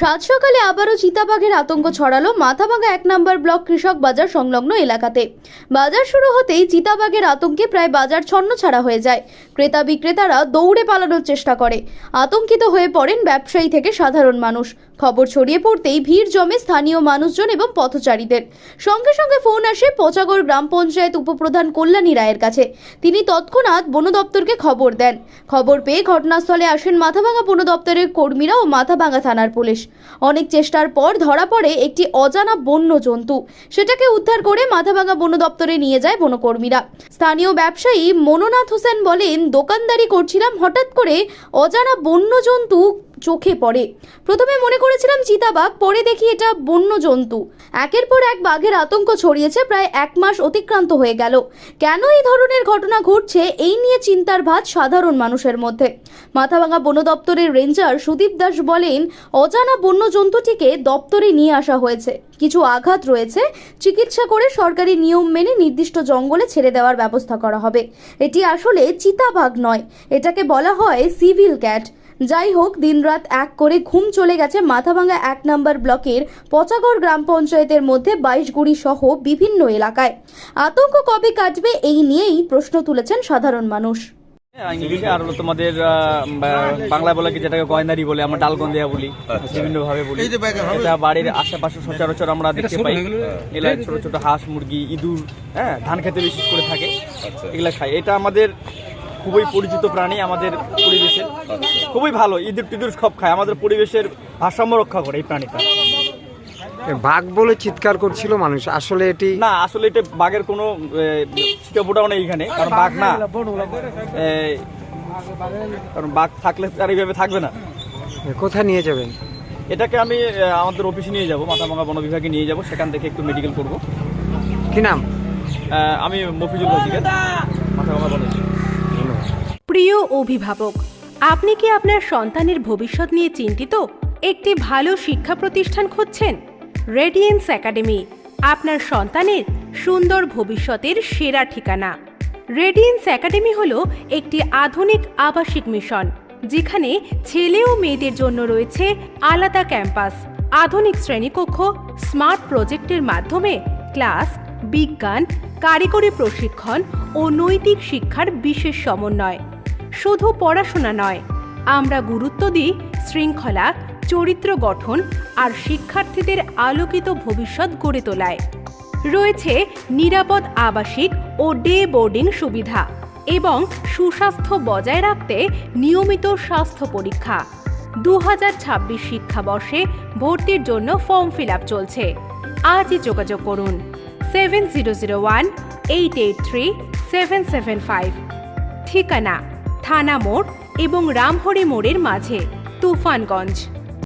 সাত সকালে আবারও চিতাবাঘের আতঙ্ক ছড়ালো মাথাভাঙা এক নম্বর ব্লক কৃষক বাজার সংলগ্ন এলাকাতে। বাজার শুরু হতেই চিতাবাঘের আতঙ্কে প্রায় বাজার ছন্ন ছাড়া হয়ে যায়। ক্রেতা বিক্রেতারা দৌড়ে পালানোর চেষ্টা করে। আতঙ্কিত হয়ে পড়েন ব্যবসায়ী থেকে সাধারণ মানুষ। খবর ছড়িয়ে পড়তেই ভিড় জমে স্থানীয় মানুষজন এবং পথচারীদের। সঙ্গে সঙ্গে ফোন আসে পচাগড় গ্রাম পঞ্চায়েত উপপ্রধান কল্যাণী রায়ের কাছে। তিনি তৎক্ষণাৎ বন দপ্তরকে খবর দেন। খবর পেয়ে ঘটনাস্থলে আসেন মাথাভাঙা বন দপ্তরের কর্মীরা ও মাথাভাঙা থানার পুলিশ। অনেক চেষ্টার পর ধরা পড়ে একটি অজানা বন্য জন্তু সেটাকে উদ্ধার করে মাথাভাঙা বন দপ্তরে নিয়ে যায় বনকর্মীরা। স্থানীয় ব্যবসায়ী মনোনাথ হোসেন বলেন, দোকানদারি করছিলাম হঠাৎ করে অজানা বন্য জন্তু চোখে পড়ে। প্রথমে মনে করেছিলাম চিতাবাঘ পরে দেখি এটা বন্য জন্তু। একের পর এক বাঘের আতঙ্ক ছড়িয়েছে, প্রায় এক মাস অতিক্রান্ত হয়ে গেল। কেন এই ধরনের ঘটনা ঘটছে, এই নিয়ে চিন্তার ভাত সাধারণ মানুষের মধ্যে। মাথাভাঙা বন দপ্তরের রেঞ্জার সুদীপ দাস বলেন, অজানা বন্য জন্তুটিকে দপ্তরে নিয়ে আসা হয়েছে। কিছু আঘাত রয়েছে, চিকিৎসা করে সরকারি নিয়ম মেনে নির্দিষ্ট জঙ্গলে ছেড়ে দেওয়ার ব্যবস্থা করা হবে। এটি আসলে চিতাবাঘ নয়, এটাকে বলা হয় সিভিল ক্যাট। যাই হোক দিনরাত এক করে ঘুম চলে গেছে মাথাভাঙ্গা এক নম্বর ব্লকের পচাগড় গ্রাম পঞ্চায়েতের মধ্যে বাইশগুড়ি সহ বিভিন্ন এলাকায়। আতঙ্ক কবে কাটবে এই নিয়েই প্রশ্ন তুলেছেন সাধারণ মানুষ। হ্যাঁ, ইংলিশে আর হলো তোমাদের বাংলা বলে কি যেটাকে গয়নারি বলে আমরা ডালগন্দিয়া বলি বিভিন্ন ভাবে বলি। এটা বাড়ির আশেপাশে সচরাচর আমরা দেখতে পাই। এগুলা। ছোট ছোট হাঁস মুরগি ইঁদুর হ্যাঁ ধান খেতে বিশেষ করে থাকে। এগুলা খাই এটা আমাদের খুবই পরিচিত প্রাণী আমাদের পরিবেশের। খুবই ভালো ইঁদুর টিদুর সব খায় আমাদের পরিবেশের ভারসাম্য রক্ষা করে এই প্রাণীটা। বাঘ বলে চিৎকার করছিল মানুষ আসলে এটি না আসলে এটা বাঘের কোনো ছিটাফোটাও নেই এখানে কারণ বাঘ না। কারণ বাঘ থাকলে আর এইভাবে থাকবে না। কোথায় নিয়ে যাবেন? এটাকে আমি আমাদের অফিসে নিয়ে যাব মাথাভাঙা বন বিভাগে নিয়ে যাব সেখান থেকে একটু মেডিকেল করব। কি নাম? আমি মফিজুল হাজিকে মাথাভাঙা বন বিভাগ। প্রিয় অভিভাবক, আপনি কি আপনার সন্তানের ভবিষ্যৎ নিয়ে চিন্তিত? একটি ভালো শিক্ষা প্রতিষ্ঠান খুঁজছেন? রেডিয়েন্স একাডেমি আপনার সন্তানের সুন্দর ভবিষ্যতের সেরা ঠিকানা। রেডিয়েন্স একাডেমি হলো একটি আধুনিক আবাসিক মিশন, যেখানে ছেলে ও মেয়েদের জন্য রয়েছে আলাদা ক্যাম্পাস, আধুনিক শ্রেণীকক্ষ, স্মার্ট প্রজেক্টের মাধ্যমে ক্লাস, বিজ্ঞান, কারিগরি প্রশিক্ষণ ও নৈতিক শিক্ষার বিশেষ সমন্বয়। শুধু পড়াশোনা নয়, আমরা গুরুত্ব দিই শৃঙ্খলা, চরিত্র গঠন আর শিক্ষার্থীদের আলোকিত ভবিষ্যৎ গড়ে তোলায়। রয়েছে নিরাপদ আবাসিক ও ডে বোর্ডিং সুবিধা এবং সুস্বাস্থ্য বজায় রাখতে নিয়মিত স্বাস্থ্য পরীক্ষা। দু হাজার ছাব্বিশ শিক্ষাবর্ষে ভর্তির জন্য ফর্ম ফিল আপ চলছে। আজই যোগাযোগ করুন seven zero zero one eight eight three seven seven five. ঠিকানা থানা মোড় এবং রামহরি মোড়ের মাঝে তুফানগঞ্জ।